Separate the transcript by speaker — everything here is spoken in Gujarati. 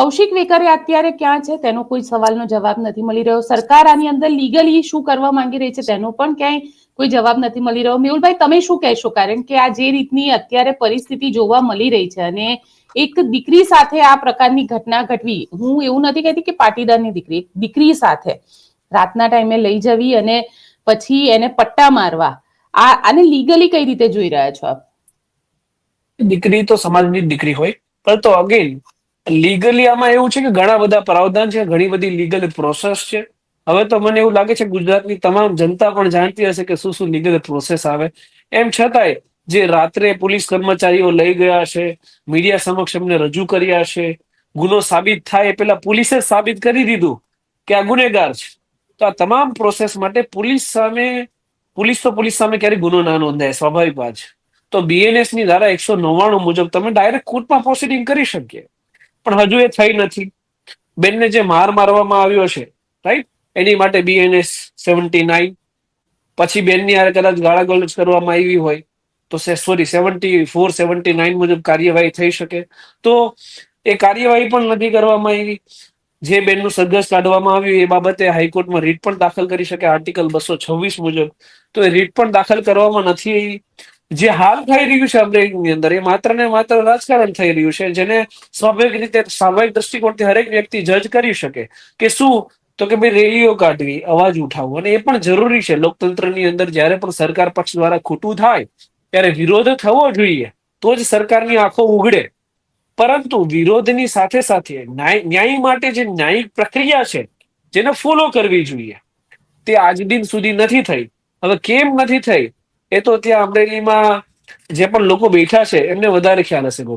Speaker 1: કૌશિક વેકરે અત્યારે ક્યાં છે? તેનો કોઈ સવાલનો જવાબ નથી મળી રહ્યો. સરકાર આની અંદર લીગલી શું કરવા માંગી રહી છે તેનો પણ ક્યાંય કોઈ જવાબ નથી મળી રહ્યો. મેહુલભાઈ, તમે શું કહેશો? કારણ કે આ જે રીતની અત્યારે પરિસ્થિતિ જોવા મળી રહી છે અને એક દીકરી સાથે આ પ્રકારની ઘટના ઘટવી, હું એવું નથી કહેતી કે પાટીદારની દીકરી દીકરી સાથે રાતના ટાઈમે લઈ જવી અને પછી એને પટ્ટા મારવા. આ, આને લીગલી કઈ રીતે જોઈ રહ્યા છો
Speaker 2: દીકરી તો સમાજની દીકરી હોય. પરંતુ અગેન લીગલી આમાં એવું છે કે ઘણા બધા પ્રાવધાન છે, ઘણી બધી લીગલ પ્રોસેસ છે. હવે તો મને એવું લાગે છે ગુજરાતની તમામ જનતા પણ જાણતી હશે કે શું શું લીગલ પ્રોસેસ આવે. એમ છતાંય જે રાત્રે પોલીસ કર્મચારીઓ લઈ ગયા છે, મીડિયા સમક્ષ એમને રજૂ કર્યા છે, ગુનો સાબિત થાય એ પેલા પોલીસે સાબિત કરી દીધું કે આ ગુનેગાર છે. તો આ તમામ પ્રોસેસ માટે પોલીસ સામે, પોલીસ તો પોલીસ સામે ક્યારેય ગુનો ના નોંધાય, સ્વાભાવિક વાત તો બીએનએસની ધારા એકસો નવ્વાણું મુજબ તમે ડાયરેક્ટ કોર્ટમાં પ્રોસિડિંગ કરી શકીએ. પણ હજુ એ થઈ નથી. બેનને જે માર મારવામાં આવ્યો છે રાઈટ એની માટે બીએનએસ સેવન્ટી નાઇન પછી બેનની હારે કદાચ ગાળાગોળ કરવામાં આવી હોય, તો sorry seventy four seventy nine મુજબ કાર્યવાહી થઈ શકે. તો એ કાર્યવાહી પણ નથી કરવામાં આવી. જે બેનનું સદગસ કાઢવામાં આવ્યું એ બાબતે હાઈકોર્ટમાં રીટ પણ દાખલ કરી શકે, આર્ટિકલ બસો છવ્વીસ મુજબ. તો એ રીટ પણ દાખલ કરવામાં નથી આવી. જે હાલ થઈ રહ્યું છે અમરેલીની અંદર, એ માત્ર ને માત્ર રાજકારણ થઈ રહ્યું છે, જેને સ્વાભાવિક રીતે સ્વાભાવિક દ્રષ્ટિકોણથી હરેક વ્યક્તિ જજ કરી શકે કે શું? તો કે ભાઈ રેલીઓ કાઢવી, અવાજ ઉઠાવવો, અને એ પણ જરૂરી છે. લોકતંત્રની અંદર જ્યારે પણ સરકાર પક્ષ દ્વારા ખોટું થાય, ત્યારે વિરોધ થવો જોઈએ, તો જ સરકારની આંખો ઉઘડે પરંતુ વિરોધની સાથે સાથે ન્યાય માટે જે ન્યાયિક પ્રક્રિયા છે, જેને ફોલો કરવી જોઈએ, તે આજ દિન સુધી નથી થઈ. હવે કેમ નથી થઈ? એ તો ત્યાં અમરેલીમાં જે પણ લોકો બેઠા છે એમને વધારે ખ્યાલ હશે ગોપાલ